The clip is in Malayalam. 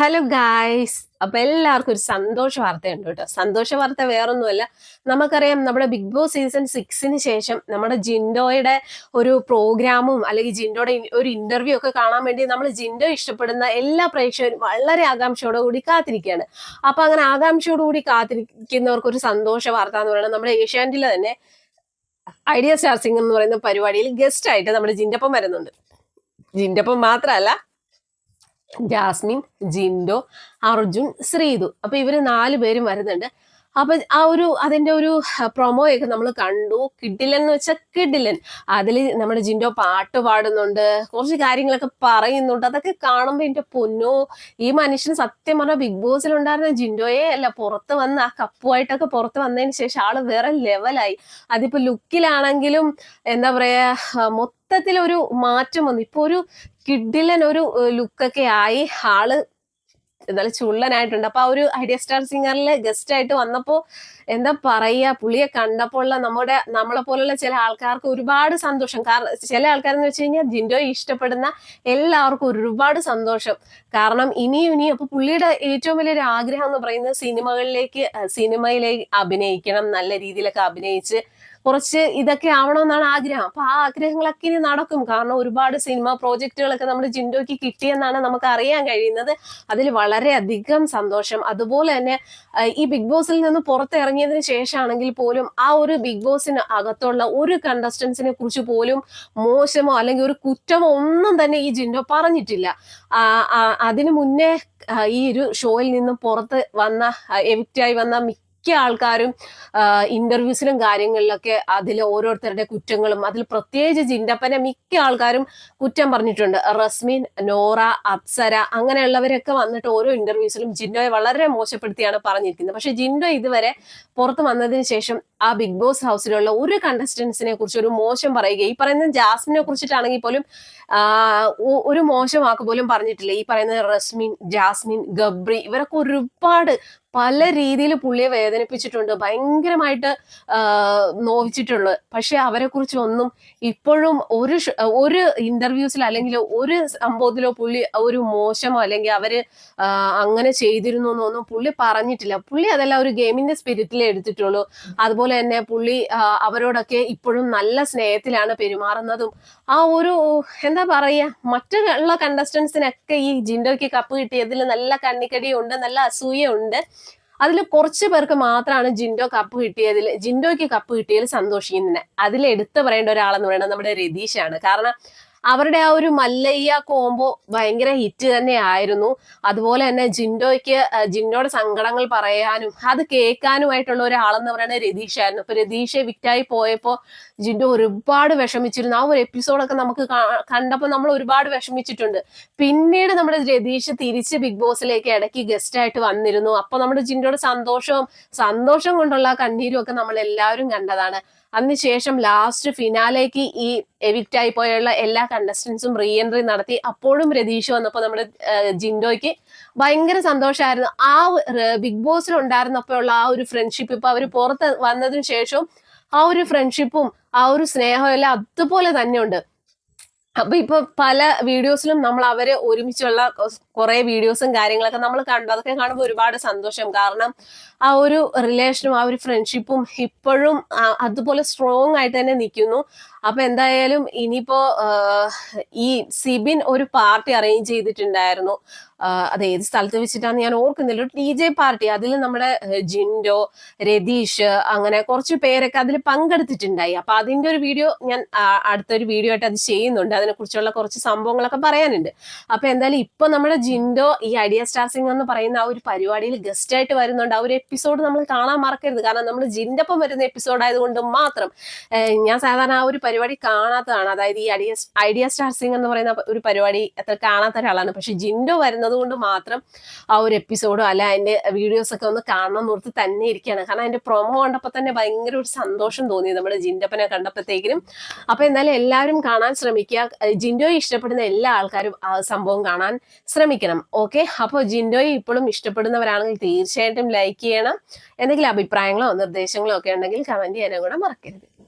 Hello guys. അപ്പൊ എല്ലാവർക്കും ഒരു സന്തോഷ വാർത്തയുണ്ട് കേട്ടോ. സന്തോഷ വാർത്ത വേറൊന്നുമല്ല. നമുക്കറിയാം നമ്മുടെ ബിഗ് ബോസ് സീസൺ സിക്സിന് ശേഷം നമ്മുടെ ജിൻഡോയുടെ ഒരു പ്രോഗ്രാമും അല്ലെങ്കിൽ ജിൻഡോയുടെ ഒരു ഇന്റർവ്യൂ ഒക്കെ കാണാൻ വേണ്ടി നമ്മൾ ജിൻഡോ ഇഷ്ടപ്പെടുന്ന എല്ലാ പ്രേക്ഷകരും വളരെ ആകാംക്ഷയോടെ കൂടി കാത്തിരിക്കുകയാണ്. അപ്പൊ അങ്ങനെ ആകാംക്ഷയോട് കൂടി കാത്തിരിക്കുന്നവർക്ക് ഒരു സന്തോഷ വാർത്ത എന്ന് പറയുന്നത് നമ്മുടെ ഏഷ്യാനെറ്റിലെ തന്നെ ഐഡിയ സ്റ്റാർ സിംഗ് എന്ന് പറയുന്ന പരിപാടിയിൽ ഗസ്റ്റ് ആയിട്ട് നമ്മുടെ ജിൻഡപ്പം വരുന്നുണ്ട്. ജിൻഡപ്പം മാത്രമല്ല ജാസ്മിൻ ജിൻഡോ അർജുൻ ശ്രീതു. അപ്പൊ ഇവർ നാല് പേരും വരുന്നുണ്ട്. അപ്പൊ ആ ഒരു അതിന്റെ ഒരു പ്രൊമോയൊക്കെ നമ്മൾ കണ്ടു. കിഡിലൻ എന്ന് വെച്ചാൽ കിഡിലൻ. അതിൽ നമ്മുടെ ജിൻഡോ പാട്ട് പാടുന്നുണ്ട്. കുറച്ച് കാര്യങ്ങളൊക്കെ പറയുന്നുണ്ട്. അതൊക്കെ കാണുമ്പോൾ എന്റെ പൊന്നോ ഈ മനുഷ്യൻ സത്യം പറഞ്ഞാൽ ബിഗ് ബോസിൽ ഉണ്ടായിരുന്ന ജിൻഡോയെ അല്ല പുറത്ത് വന്ന് ആ കപ്പുമായിട്ടൊക്കെ പുറത്ത് വന്നതിന് ശേഷം ആൾ വേറെ ലെവലായി അതിപ്പോ ലുക്കിലാണെങ്കിലും എന്താ പറയാ ആ, മൊത്തത്തിൽ ഒരു മാറ്റം വന്നു. ഇപ്പൊ ഒരു കിഡിലൻ ഒരു ലുക്കൊക്കെ ആയി ആൾ എന്നാലും ചുള്ളനായിട്ടുണ്ട്. അപ്പൊ ആ ഒരു ഐഡിയ സ്റ്റാർ സിംഗറിലെ ഗസ്റ്റ് ആയിട്ട് വന്നപ്പോ എന്താ പറയാ പുള്ളിയെ കണ്ടപ്പോൾ നമ്മുടെ നമ്മളെ പോലുള്ള ചില ആൾക്കാർക്ക് ഒരുപാട് സന്തോഷം. കാരണം ചില ആൾക്കാരെന്ന് വെച്ച് കഴിഞ്ഞാൽ ജിൻഡോയെ ഇഷ്ടപ്പെടുന്ന എല്ലാവർക്കും ഒരുപാട് സന്തോഷം. കാരണം ഇനിയും ഇനിയും അപ്പൊ പുള്ളിയുടെ ഏറ്റവും വലിയൊരു ആഗ്രഹം എന്ന് പറയുന്നത് സിനിമകളിലേക്ക് സിനിമയിലേക്ക് അഭിനയിക്കണം നല്ല രീതിയിലൊക്കെ അഭിനയിച്ച് കുറച്ച് ഇതൊക്കെ ആവണമെന്നാണ് ആഗ്രഹം. അപ്പൊ ആ ആഗ്രഹങ്ങളൊക്കെ ഇനി നടക്കും. കാരണം ഒരുപാട് സിനിമ പ്രോജക്റ്റുകളൊക്കെ നമ്മുടെ ജിൻഡോയ്ക്ക് കിട്ടിയെന്നാണ് നമുക്ക് അറിയാൻ കഴിയുന്നത്. അതിൽ വളരെയധികം സന്തോഷം. അതുപോലെ തന്നെ ഈ ബിഗ് ബോസിൽ നിന്ന് പുറത്തിറങ്ങിയതിന് ശേഷമാണെങ്കിൽ പോലും ആ ഒരു ബിഗ് ബോസിന് അകത്തുള്ള ഒരു കണ്ടസ്റ്റൻസിനെ കുറിച്ച് പോലും മോശമോ അല്ലെങ്കിൽ ഒരു കുറ്റമോ ഒന്നും തന്നെ ഈ ജിൻഡോ പറഞ്ഞിട്ടില്ല. അതിനു മുന്നേ ഈ ഒരു ഷോയിൽ നിന്നും പുറത്ത് വന്ന എവിക്റ്റായി വന്ന മിക്ക ആൾക്കാരും ഇന്റർവ്യൂസിലും കാര്യങ്ങളിലൊക്കെ അതിൽ ഓരോരുത്തരുടെ കുറ്റങ്ങളും അതിൽ പ്രത്യേകിച്ച് ജിൻഡപ്പനെ മിക്ക ആൾക്കാരും കുറ്റം പറഞ്ഞിട്ടുണ്ട്. റസ്മിൻ നോറ അപ്സര അങ്ങനെയുള്ളവരൊക്കെ വന്നിട്ട് ഓരോ ഇന്റർവ്യൂസിലും ജിൻഡോയെ വളരെ മോശപ്പെടുത്തിയാണ് പറഞ്ഞിരിക്കുന്നത്. പക്ഷെ ജിൻഡോ ഇതുവരെ പുറത്ത് വന്നതിന് ശേഷം ആ ബിഗ് ബോസ് ഹൗസിലുള്ള ഒരു കണ്ടസ്റ്റൻസിനെ കുറിച്ച് ഒരു മോശം പറയുക ഈ പറയുന്ന ജാസ്മിനെ കുറിച്ചിട്ടാണെങ്കിൽ പോലും ഒരു മോശം വാക്ക് പോലും പറഞ്ഞിട്ടില്ല. ഈ പറയുന്ന റസ്മിൻ ജാസ്മിൻ ഗബ്രി ഇവരൊക്കെ ഒരുപാട് പല രീതിയിൽ പുള്ളിയെ വേദനിപ്പിച്ചിട്ടുണ്ട്. ഭയങ്കരമായിട്ട് നോവിച്ചിട്ടുള്ളത് പക്ഷെ അവരെ കുറിച്ച് ഒന്നും ഇപ്പോഴും ഒരു ഒരു ഇന്റർവ്യൂസിൽ അല്ലെങ്കിൽ ഒരു സംഭവത്തിലോ പുള്ളി ഒരു മോശമോ അല്ലെങ്കിൽ അവർ അങ്ങനെ ചെയ്തിരുന്നു എന്നൊന്നും പുള്ളി പറഞ്ഞിട്ടില്ല. പുള്ളി അതെല്ലാം ഒരു ഗെയിമിന്റെ സ്പിരിറ്റിലേ എടുത്തിട്ടുള്ളൂ. അതുപോലെ തന്നെ പുള്ളി അവരോടൊക്കെ ഇപ്പോഴും നല്ല സ്നേഹത്തിലാണ് പെരുമാറുന്നതും. ആ ഒരു എന്താ പറയുക മറ്റുള്ള കണ്ടസ്റ്റൻസിനൊക്കെ ഈ ജിൻഡോയ്ക്ക് കപ്പ് കിട്ടിയതിൽ നല്ല കണ്ണിക്കടിയുണ്ട് നല്ല അസൂയുണ്ട് അതിൽ കുറച്ച് പേർക്ക് മാത്രമാണ് ജിൻഡോ കപ്പ് കിട്ടിയതിൽ ജിൻഡോയ്ക്ക് കപ്പ് കിട്ടിയതിൽ സന്തോഷിക്കുന്നത് അതിൽ എടുത്തു പറയേണ്ട ഒരാളെന്ന് പറയുന്നത് നമ്മുടെ രതീഷാണ് കാരണം അവരുടെ ആ ഒരു മല്ലയ്യ കോംബോ ഭയങ്കര ഹിറ്റ് തന്നെ ആയിരുന്നു അതുപോലെ തന്നെ ജിൻഡോയ്ക്ക് ജിൻഡോയുടെ സങ്കടങ്ങൾ പറയാനും അത് കേൾക്കാനുമായിട്ടുള്ള ഒരാളെന്ന് പറയുന്നത് രതീഷായിരുന്നു. അപ്പൊ രതീഷ് വിറ്റായി പോയപ്പോ ജിൻഡോ ഒരുപാട് വിഷമിച്ചിരുന്നു. ആ ഒരു എപ്പിസോഡൊക്കെ നമുക്ക് കണ്ടപ്പോൾ കണ്ടപ്പോ നമ്മൾ ഒരുപാട് വിഷമിച്ചിട്ടുണ്ട്. പിന്നീട് നമ്മുടെ രതീഷ് തിരിച്ച് ബിഗ് ബോസിലേക്ക് ഇടയ്ക്ക് ഗസ്റ്റ് ആയിട്ട് വന്നിരുന്നു. അപ്പൊ നമ്മുടെ ജിൻഡോയുടെ സന്തോഷവും സന്തോഷം കൊണ്ടുള്ള കണ്ണീരും ഒക്കെ നമ്മൾ എല്ലാവരും കണ്ടതാണ്. അതിനുശേഷം ലാസ്റ്റ് ഫിനാലേക്ക് ഈ എവിക്റ്റ് ആയി പോയുള്ള എല്ലാ കണ്ടസ്റ്റൻസും റീ എൻട്രി നടത്തി. അപ്പോഴും രതീഷ് വന്നപ്പോൾ നമ്മുടെ ജിൻഡോയ്ക്ക് ഭയങ്കര സന്തോഷമായിരുന്നു ആ ബിഗ് ബോസിൽ ഉണ്ടായിരുന്നപ്പോഴുള്ള ആ ഒരു ഫ്രണ്ട്ഷിപ്പ് ഇപ്പൊ അവർ പുറത്ത് വന്നതിന് ശേഷവും ആ ഒരു ഫ്രണ്ട്ഷിപ്പും ആ ഒരു സ്നേഹവും എല്ലാം അതുപോലെ തന്നെയുണ്ട്. അപ്പൊ ഇപ്പൊ പല വീഡിയോസിലും നമ്മൾ അവരെ ഒരുമിച്ചുള്ള കുറെ വീഡിയോസും കാര്യങ്ങളൊക്കെ നമ്മൾ കണ്ടു. അതൊക്കെ കാണുമ്പോൾ ഒരുപാട് സന്തോഷം. കാരണം ആ ഒരു റിലേഷനും ആ ഒരു ഫ്രണ്ട്ഷിപ്പും ഇപ്പോഴും അതുപോലെ സ്ട്രോങ് ആയിട്ട് തന്നെ നിൽക്കുന്നു. അപ്പൊ എന്തായാലും ഇനിയിപ്പോ ഈ സിബിൻ ഒരു പാർട്ടി അറേഞ്ച് ചെയ്തിട്ടുണ്ടായിരുന്നു. അത് ഏത് സ്ഥലത്ത് വെച്ചിട്ടാന്ന് ഞാൻ ഓർക്കുന്നില്ല. ഒരു ഡി ജെ പാർട്ടി അതിൽ നമ്മുടെ ജിൻഡോ രതീഷ് അങ്ങനെ കുറച്ച് പേരൊക്കെ അതിൽ പങ്കെടുത്തിട്ടുണ്ടായി. അപ്പൊ അതിന്റെ ഒരു വീഡിയോ ഞാൻ അടുത്തൊരു വീഡിയോ ആയിട്ട് അത് ചെയ്യുന്നുണ്ട്. അതിനെ കുറിച്ചുള്ള കുറച്ച് സംഭവങ്ങളൊക്കെ പറയാനുണ്ട്. അപ്പൊ എന്തായാലും ഇപ്പൊ നമ്മുടെ ജിൻഡോ ഈ ഐഡിയ സ്റ്റാർസിംഗ് എന്ന് പറയുന്ന ആ ഒരു പരിപാടിയിൽ ഗസ്റ്റ് ആയിട്ട് വരുന്നുണ്ട്. ആ ഒരു എപ്പിസോഡ് നമ്മൾ കാണാൻ മറക്കരുത്. കാരണം നമ്മൾ ജിൻഡപ്പം വരുന്ന എപ്പിസോഡ് ആയതുകൊണ്ട് മാത്രം ഞാൻ സാധാരണ ആ ഒരു പരിപാടി കാണാത്തതാണ്. അതായത് ഈ ഐഡിയ ഐഡിയ സ്റ്റാർ സിംഗ് എന്ന് പറയുന്ന ഒരു പരിപാടി അത്ര കാണാത്ത ഒരാളാണ്. പക്ഷെ ജിൻഡോ വരുന്നത് കൊണ്ട് മാത്രം ആ ഒരു എപ്പിസോഡോ അല്ല അതിന്റെ വീഡിയോസ് ഒക്കെ ഒന്ന് കാണണം എന്നോർത്ത് തന്നെ ഇരിക്കുകയാണ്. കാരണം അതിന്റെ പ്രൊമോ കണ്ടപ്പോൾ തന്നെ ഭയങ്കര ഒരു സന്തോഷം തോന്നി നമ്മുടെ ജിൻഡപ്പനെ കണ്ടപ്പോഴത്തേക്കിനും. അപ്പൊ എന്തായാലും എല്ലാവരും കാണാൻ ശ്രമിക്കുക. ജിൻഡോയെ ഇഷ്ടപ്പെടുന്ന എല്ലാ ആൾക്കാരും ആ സംഭവം കാണാൻ ശ്രമിക്കണം. ഓക്കെ? അപ്പോൾ ജിൻഡോയെ ഇപ്പോഴും ഇഷ്ടപ്പെടുന്നവരാണെങ്കിൽ തീർച്ചയായിട്ടും ലൈക്ക് ചെയ്യണം. എന്തെങ്കിലും അഭിപ്രായങ്ങളോ നിർദ്ദേശങ്ങളോ ഒക്കെ ഉണ്ടെങ്കിൽ കമന്റ് ചെയ്യാനും കൂടെ മറക്കരുത്.